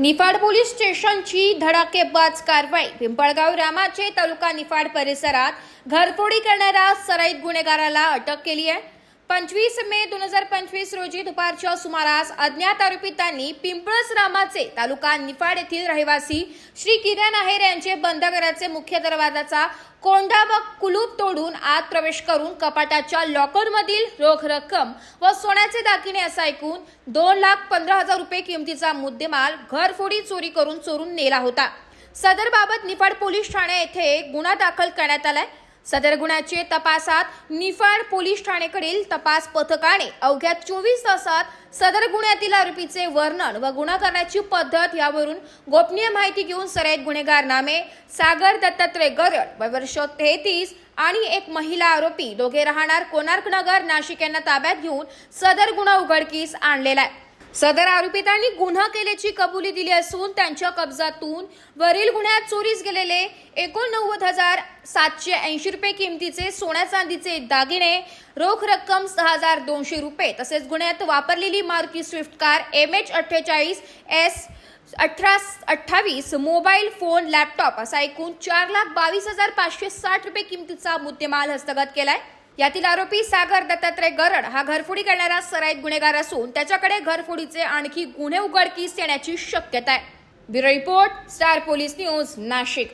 Niphad police स्टेशनची धडाकेबाज कारवाई. पिंपळगाव रामाचे तालुका निफाड परिसरात घरफोडी करणाऱ्या सराईत गुन्हेगाराला अटक केली आहे. पंचवीस मे दोन हजार पंचवीस रोजी दुपारच्या सुमारास अज्ञात आरोपितांनी पिंपळस रामाचे तालुका निफाड येथील रहिवासी श्री किरण आहेर यांचे बंद घराचे मुख्य दरवाजाचा कोंडा व कुलूप तोडून आत प्रवेश करून कपाटाच्या लॉकरमधील रोख रक्कम व सोन्याचे दागिने असं ऐकून दोन लाख पंधरा हजार रुपये किमतीचा मुद्देमाल घरफोडी चोरी करून चोरून नेला होता. सदर बाबत निफाड पोलीस ठाणे येथे गुन्हा दाखल करण्यात आलाय. सदर गुन्ह्याचे तपासात निफाड पोलीस ठाणेकडील तपास पथकाने अवघ्या चोवीस तासात सदर गुन्ह्यातील आरोपीचे वर्णन व गुन्हा करण्याची पद्धत यावरून गोपनीय माहिती घेऊन सराईत गुन्हेगार नामे सागर दत्तात्रय गरड वर्ष तेहतीस आणि एक महिला आरोपी दोघे राहणार कोणार्क नगर नाशिक यांना ताब्यात घेऊन सदर गुन्हा उघडकीस आणलेला आहे. सदर आरोपितांनी गुन्हा केल्याची कबुली दिली असून त्यांच्या कब्जातून वरील गुन्ह्यात चोरीस गेलेले एकोणनव्वद हजार सातशे ऐंशी रुपये किमतीचे सोन्या चांदीचे दागिने रोख रक्कम सहा हजार दोनशे रुपये. तसेच गुन्ह्यात वापरलेली Maruti Swift car M H अठ्ठेचाळीस एस अठरा अठ्ठावीस मोबाईल फोन लॅपटॉप असा एकूण चार लाख बावीस हजार पाचशे साठ रुपये किमतीचा मुद्देमाल हस्तगत केलाय. यातील आरोपी सागर दत्तात्रय गरड हा घरफोडी करणारा सराईत गुन्हेगार असून त्याच्याकडे घरफोडीचे आणखी गुन्हे उघडकीस येण्याची शक्यता आहे. Bureau report Star police news Nashik.